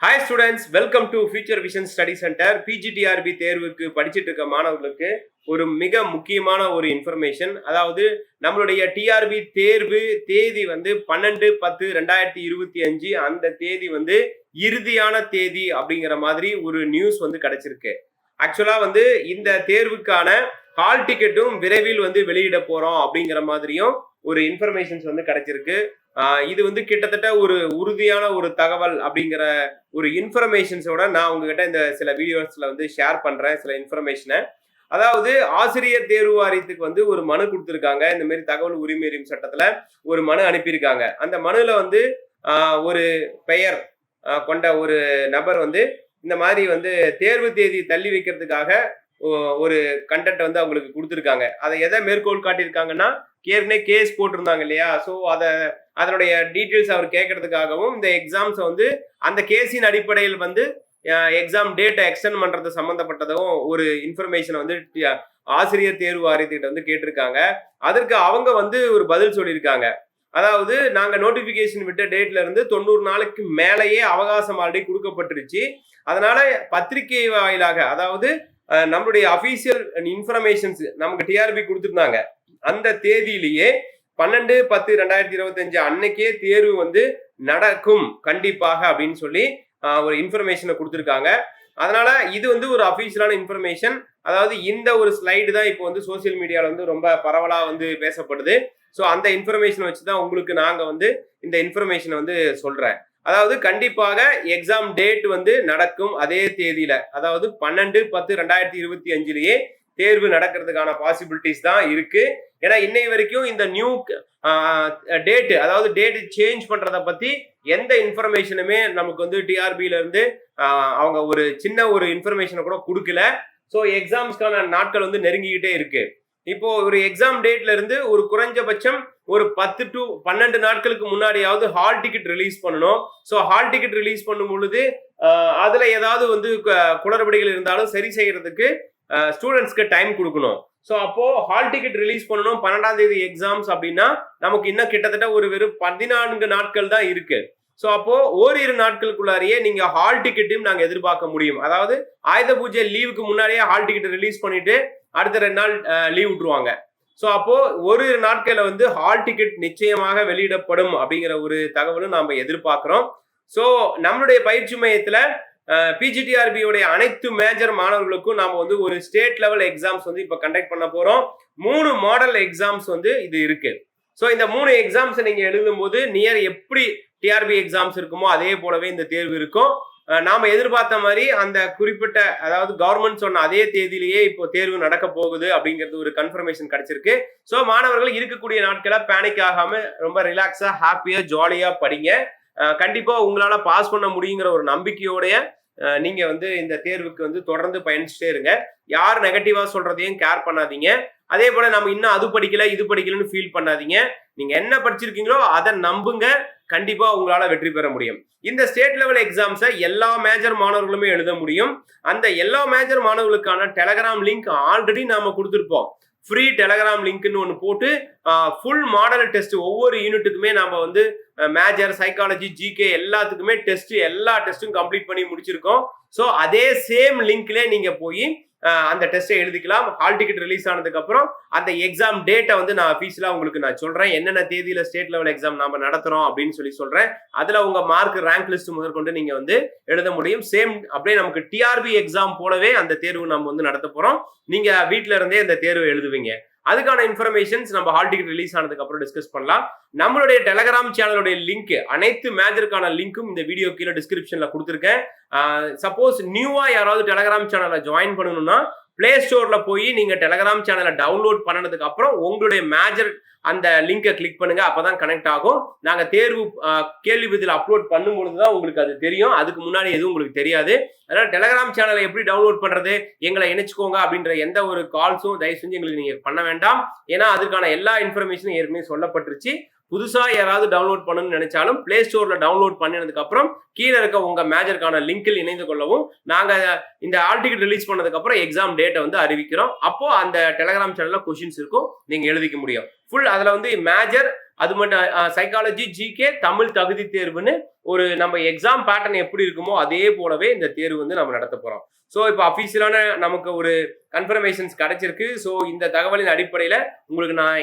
Hi students welcome to Future Vision Study Centre PGTRB தேர்வுக்கு படிச்சுட்டு இருக்க மாணவர்களுக்கு ஒரு மிக முக்கியமான ஒரு இன்ஃபர்மேஷன் அதாவது நம்மளுடைய டிஆர்பி தேர்வு தேதி வந்து பன்னெண்டு பத்து ரெண்டாயிரத்தி இருபத்தி அஞ்சு. அந்த தேதி வந்து இறுதியான தேதி அப்படிங்கிற மாதிரி ஒரு நியூஸ் வந்து கிடைச்சிருக்கு. ஆக்சுவலாக வந்து இந்த தேர்வுக்கான ஹால் டிக்கெட்டும் விரைவில் வந்து வெளியிட போகிறோம் அப்படிங்கிற மாதிரியும் ஒரு இன்ஃபர்மேஷன்ஸ் வந்து கிடைச்சிருக்கு. இது வந்து கிட்டத்தட்ட ஒரு உறுதியான ஒரு தகவல் அப்படிங்கிற ஒரு இன்ஃபர்மேஷன்ஸோட நான் உங்ககிட்ட இந்த சில வீடியோஸ்ல வந்து ஷேர் பண்றேன் சில இன்ஃபர்மேஷனை அதாவது ஆசிரியர் தேர்வு வாரியத்துக்கு வந்து ஒரு மனு கொடுத்துருக்காங்க. இந்த மாதிரி தகவல் உரிமையும் சட்டத்துல ஒரு மனு அனுப்பியிருக்காங்க. அந்த மனுல வந்து ஒரு பெயர் கொண்ட ஒரு நபர் வந்து இந்த மாதிரி வந்து தேர்வு தேதி தள்ளி வைக்கிறதுக்காக ஒரு கண்டென்ட் வந்து அவங்களுக்கு கொடுத்துருக்காங்க. அதை எதை மேற்கோள் காட்டியிருக்காங்கன்னா ஏற்கனவே கேஸ் போட்டிருந்தாங்க இல்லையா? ஸோ அதை அதனுடைய டீட்டெயில்ஸ் அவர் கேட்கறதுக்காகவும் இந்த எக்ஸாம்ஸை வந்து அந்த கேஸின் அடிப்படையில் வந்து எக்ஸாம் டேட்டை எக்ஸ்டெண்ட் பண்ணுறது சம்மந்தப்பட்டதும் ஒரு இன்ஃபர்மேஷனை வந்து ஆசிரியர் தேர்வு வாரியத்துக்கிட்ட வந்து கேட்டிருக்காங்க. அதற்கு அவங்க வந்து ஒரு பதில் சொல்லியிருக்காங்க. அதாவது நாங்கள் நோட்டிஃபிகேஷன் விட்ட டேட்ல இருந்து தொண்ணூறு நாளுக்கு மேலேயே அவகாசம் ஆல்ரெடி கொடுக்கப்பட்டுருச்சு. அதனால பத்திரிகை வாயிலாக அதாவது நம்மளுடைய அபிஷியல் இன்ஃபர்மேஷன்ஸ் நமக்கு டிஆர்பி கொடுத்துருந்தாங்க. அந்த தேதியிலேயே பன்னெண்டு பத்து ரெண்டாயிரத்தி இருபத்தஞ்சு அன்னைக்கே தேர்வு வந்து நடக்கும். கண்டிப்பாக அப்படின்னு சொல்லி ஒரு இன்ஃபர்மேஷனை கொடுத்துருக்காங்க. அதனால இது வந்து ஒரு அஃபீஷியலான இன்ஃபர்மேஷன் அதாவது இந்த ஒரு ஸ்லைடு தான் இப்போ வந்து சோஷியல் மீடியாவில் வந்து ரொம்ப பரவலாக வந்து பேசப்படுது. ஸோ அந்த இன்ஃபர்மேஷன் வச்சு தான் உங்களுக்கு நாங்கள் வந்து இந்த இன்ஃபர்மேஷனை வந்து சொல்கிறேன் அதாவது கண்டிப்பாக எக்ஸாம் டேட் வந்து நடக்கும் அதே தேதியில. அதாவது பன்னெண்டு பத்து ரெண்டாயிரத்தி இருபத்தி அஞ்சுலயே தேர்வு நடக்கிறதுக்கான பாசிபிலிட்டிஸ் தான் இருக்கு. ஏன்னா இன்னை வரைக்கும் இந்த நியூ டேட் அதாவது டேட் சேஞ்ச் பண்றத பத்தி எந்த இன்ஃபர்மேஷனுமே நமக்கு வந்து டிஆர்பியில இருந்து அவங்க ஒரு சின்ன ஒரு இன்ஃபர்மேஷனை கூட கொடுக்கல. ஸோ எக்ஸாம்ஸ்க்கான நாட்கள் வந்து நெருங்கிக்கிட்டே இருக்கு. இப்போ ஒரு எக்ஸாம் டேட்ல இருந்து ஒரு குறைஞ்சபட்சம் ஒரு பத்து டு பன்னெண்டு நாட்களுக்கு முன்னாடியாவது ஹால் டிக்கெட் ரிலீஸ் பண்ணணும். ஸோ ஹால் டிக்கெட் ரிலீஸ் பண்ணும் பொழுது அதில் ஏதாவது வந்து கு- குளறுபடிகள் இருந்தாலும் சரி செய்யறதுக்கு ஸ்டூடெண்ட்ஸ்க்கு டைம் கொடுக்கணும். ஸோ அப்போ ஹால் டிக்கெட் ரிலீஸ் பண்ணணும் பன்னெண்டாம் தேதி எக்ஸாம்ஸ் அப்படின்னா நமக்கு இன்னும் கிட்டத்தட்ட ஒரு வெறும் பதினான்கு நாட்கள் தான் இருக்கு. ஸோ அப்போ ஓரிரு நாட்களுக்குள்ளாரியே நீங்க ஹால் டிக்கெட்டையும் நாங்கள் எதிர்பார்க்க முடியும். அதாவது ஆயுத பூஜை லீவுக்கு முன்னாடியே ஹால் டிக்கெட் ரிலீஸ் பண்ணிட்டு அடுத்த ரெண்டு நாள் லீவ் விட்டுருவாங்க. ஸோ அப்போ ஒரு நாட்களில் வந்து ஹால் டிக்கெட் நிச்சயமாக வெளியிடப்படும் அப்படிங்கிற ஒரு தகவலும் நாம் எதிர்பார்க்குறோம். ஸோ நம்மளுடைய பயிற்சி மையத்தில் பிஜிடிஆர்பியுடைய அனைத்து மேஜர் மாணவர்களுக்கும் நாம் வந்து ஒரு ஸ்டேட் லெவல் எக்ஸாம்ஸ் வந்து இப்போ கண்டக்ட் பண்ண போகிறோம் மூணு மாடல் எக்ஸாம்ஸ் வந்து இது இருக்கு. ஸோ இந்த மூணு எக்ஸாம்ஸை நீங்கள் எழுதும்போது நியர் எப்படி டிஆர்பி எக்ஸாம்ஸ் இருக்குமோ அதே போலவே இந்த தேர்வு இருக்கும். நாம எதிர்பார்த்த மாதிரி அந்த குறிப்பிட்ட அதாவது கவர்மெண்ட் சொன்ன அதே தேதியிலேயே இப்போ தேர்வு நடக்க போகுது அப்படிங்கிறது ஒரு கன்ஃபர்மேஷன் கிடைச்சிருக்கு. ஸோ மாணவர்கள் இருக்கக்கூடிய நாட்களை பேனிக் ஆகாம ரொம்ப ரிலாக்ஸா ஹாப்பியா ஜாலியா படிங்க. கண்டிப்பா உங்களால பாஸ் பண்ண முடியுங்கிற ஒரு நம்பிக்கையோடைய நீங்க வந்து இந்த தேர்வுக்கு வந்து தொடர்ந்து பயணிச்சுட்டே இருங்க. யார் நெகட்டிவா சொல்றதையும் கேர் பண்ணாதீங்க. அதே போல நம்ம இன்னும் அது படிக்கல இது படிக்கலன்னு ஃபீல் பண்ணாதீங்க. நீங்க என்ன படிச்சிருக்கீங்களோ அதை நம்புங்க. கண்டிப்பா உங்களால வெற்றி பெற முடியும். இந்த ஸ்டேட் லெவல் எக்ஸாம்ஸை எல்லா மேஜர் மாணவர்களுமே எழுத முடியும். அந்த எல்லா மேஜர் மாணவர்களுக்கான டெலகிராம் லிங்க் ஆல்ரெடி நாம கொடுத்துருப்போம். ஃப்ரீ டெலகிராம் லிங்க்னு ஒன்று போட்டு ஃபுல் மாடல் டெஸ்ட் ஒவ்வொரு யூனிட்டுக்குமே நாம வந்து மேஜர் சைக்காலஜி ஜிகே எல்லாத்துக்குமே டெஸ்ட் எல்லா டெஸ்ட்டும் கம்ப்ளீட் பண்ணி முடிச்சிருக்கோம். ஸோ அதே சேம் லிங்க்ல நீங்கள் போய் அந்த டெஸ்ட்டை எழுதிக்கலாம். ஹால் டிக்கெட் ரிலீஸ் ஆனதுக்கு அப்புறம் அந்த எக்ஸாம் டேட்டை வந்து நான் அஃபீஷியலாக உங்களுக்கு நான் சொல்கிறேன் என்னென்ன தேதியில் ஸ்டேட் லெவல் எக்ஸாம் நாம நடத்துகிறோம் அப்படின்னு சொல்லி சொல்கிறேன் அதில் உங்கள் மார்க் ரேங்க் லிஸ்ட் முதற்கொண்டு நீங்கள் வந்து எழுத முடியும். சேம் அப்படியே நமக்கு டிஆர்பி எக்ஸாம் போலவே அந்த தேர்வு நம்ம வந்து நடத்த போகிறோம் நீங்கள் வீட்டில இருந்தே அந்த தேர்வு எழுதுவீங்க. அதுக்கான இன்ஃபர்மேஷன்ஸ் நம்ம ஹால் டிக்கெட் ரிலீஸ் ஆனதுக்கு அப்புறம் டிஸ்கஸ் பண்ணலாம். நம்மளுடைய டெலகிராம் சேனலுடைய லிங்க் அனைத்து மேஜருக்கான லிங்க்கும் இந்த வீடியோ கீழே டிஸ்கிரிப்ஷன்ல கொடுத்துருக்கேன். சப்போஸ் நியூவா யாராவது டெலகிராம் சேனலை ஜாயின் பண்ணணும்னா பிளே ஸ்டோரில் போய் நீங்கள் டெலகிராம் சேனலை டவுன்லோட் பண்ணதுக்கு அப்புறம் உங்களுடைய மேஜர் அந்த லிங்கை கிளிக் பண்ணுங்க. அப்பதான் கனெக்ட் ஆகும். நாங்க தேர்வு கேள்வி பதில் அப்லோட் பண்ணும்பொழுது தான் உங்களுக்கு அது தெரியும். அதுக்கு முன்னாடி எதுவும் உங்களுக்கு தெரியாது. அதனால டெலகிராம் சேனலை எப்படி டவுன்லோட் பண்றது எங்களை இணைச்சுக்கோங்க அப்படின்ற எந்த ஒரு கால்ஸும் தயவு செஞ்சு எங்களுக்கு நீங்க பண்ண வேண்டாம். ஏன்னா அதுக்கான எல்லா இன்ஃபர்மேஷனும் ஏற்கனவே சொல்லப்பட்டுருச்சு. புதுசா யாராவது டவுன்லோட் பண்ணணும்னு நினைச்சாலும் பிளே ஸ்டோர்ல டவுன்லோட் பண்ணினதுக்கு அப்புறம் கீழே இருக்க உங்க மேஜருக்கான லிங்கில் இணைந்து கொள்ளவும் நாங்க இந்த ஆல் டிக்கெட் ரிலீஸ் பண்ணதுக்கு அப்புறம் எக்ஸாம் டேட்டை வந்து அறிவிக்கிறோம். அப்போ அந்த டெலகிராம் சேனல்ல கொஷின்ஸ் இருக்கும் நீங்க எழுதிக்க முடியும். ஃபுல் அதுல வந்து மேஜர் அது மட்டும் சைக்காலஜி ஜிகே தமிழ் தகுதி தேர்வுன்னு ஒரு நம்ம எக்ஸாம் பேட்டர்ன் எப்படி இருக்குமோ அதே போலவே இந்த தேர்வு வந்து நம்ம நடத்த போகிறோம் ஸோ இப்போ அஃபீஷியலான நமக்கு ஒரு கன்ஃபர்மேஷன்ஸ் கிடைச்சிருக்கு. ஸோ இந்த தகவலின் அடிப்படையில் உங்களுக்கு நான்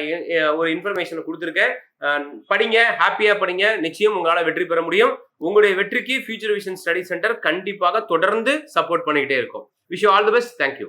ஒரு இன்ஃபர்மேஷன் கொடுத்துருக்கேன். படிங்க ஹாப்பியாக படிங்க. நிச்சயம் உங்களால் வெற்றி பெற முடியும். உங்களுடைய வெற்றிக்கு ஃபியூச்சர் விஷன் ஸ்டடி சென்டர் கண்டிப்பாக தொடர்ந்து சப்போர்ட் பண்ணிக்கிட்டே இருக்கும். Wish all the best thank you